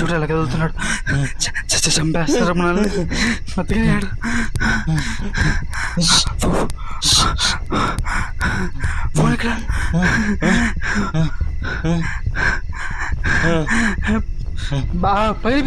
చూడ ఎలా కదులుతున్నాడు చంపేస్తారు మనల్ని. బతికినాడు ఫోన్ ఎక్కడ? బా పైన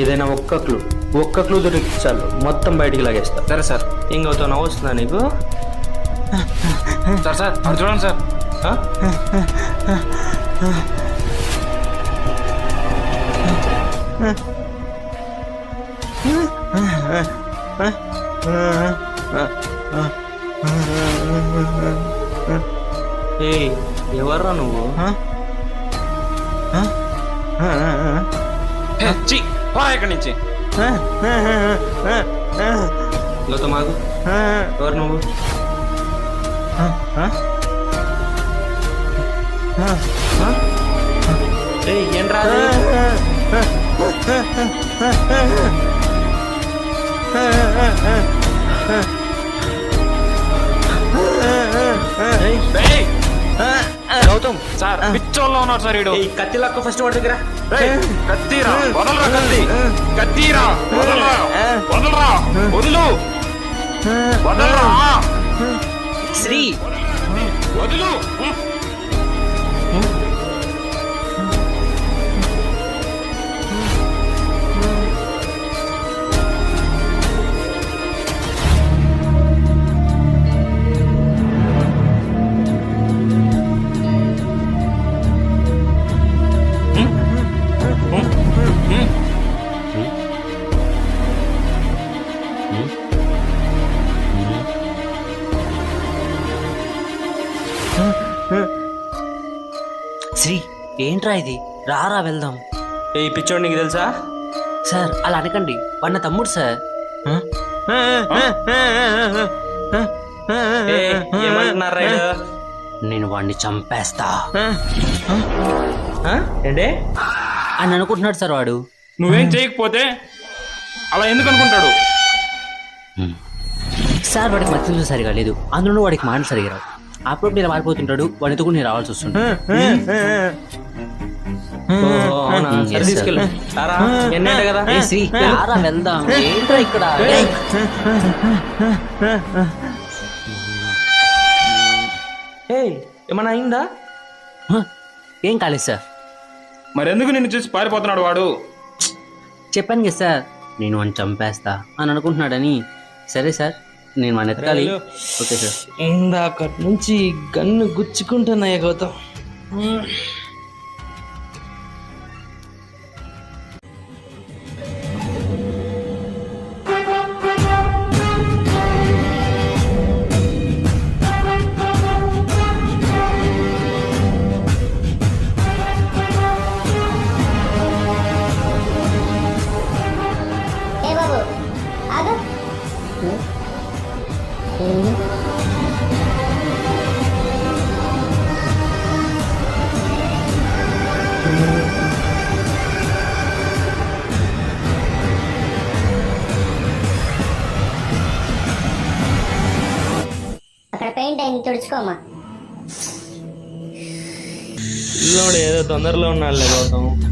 ఏదైనా ఒక్క క్లూ ఒక్క క్లూ దొరికి చాలు మొత్తం బయటికి లాగేస్తా. సరే సార్. ఇంకవుతా నవ్వుస్తుందా నీకు? సార్ సార్ చూడండి సార్? ఏయ్ ఎవర్రా నువ్వు ఇక్కడి నుంచి గౌతమాగు ఎవరు నువ్వు ఏంట్రా! గౌతమ్ సార్ పిచ్చోల్లో ఉన్నాడు సార్ ఏయ్, కత్తి లాక్కో ఫస్ట్ వాడి దగ్గర. కత్తిరా వదలరా కత్తి. కత్తిరా వదలరా వదలరా వదులు. వదలరా. శ్రీ. వదులు. శ్రీ ఏంట్రా ఇది? రారా వెళ్దాం. ఏ పిచ్చోడు నీకు తెలుసా? సార్ అలా అనకండి. వాడు నా తమ్ముడు సార్. ఏమంటున్నారా? నేను వాడిని చంపేస్తా? ఏంటే? అని అనుకుంటున్నాడు సార్ వాడు. నువ్వేం చేయకపోతే అలా ఎందుకు అనుకుంటాడు? సార్ వాడికి మధ్యలో సరిగా లేదు. అందులో వాడికి మాట సరిగా రావు. అప్పుడు ఇలా మారిపోతుంటాడు వాడిని ఎత్తుకుని నేను రావాల్సి వస్తుంది శ్రీ వెళ్దాం. ఏంట్రా ఇక్కడ? ఏమన్నా అయిందా? ఏం కాలేదు సార్. మరెందుకు నిన్ను చూసి పారిపోతున్నాడు వాడు? చెప్పాను కదా సార్. నేను వాడిని చంపేస్తా అని అనుకుంటున్నాడని. సరే సార్. నేను వాడిని ఎత్తాలి. Okay sir. ఇందాక నుంచి గన్ను గుచ్చుకుంటున్నాయి గౌతమ్. పెయింట్ అయింది తుడుచుకోమా? ఏదో తొందరలో ఉన్నాడులే గౌతమ్.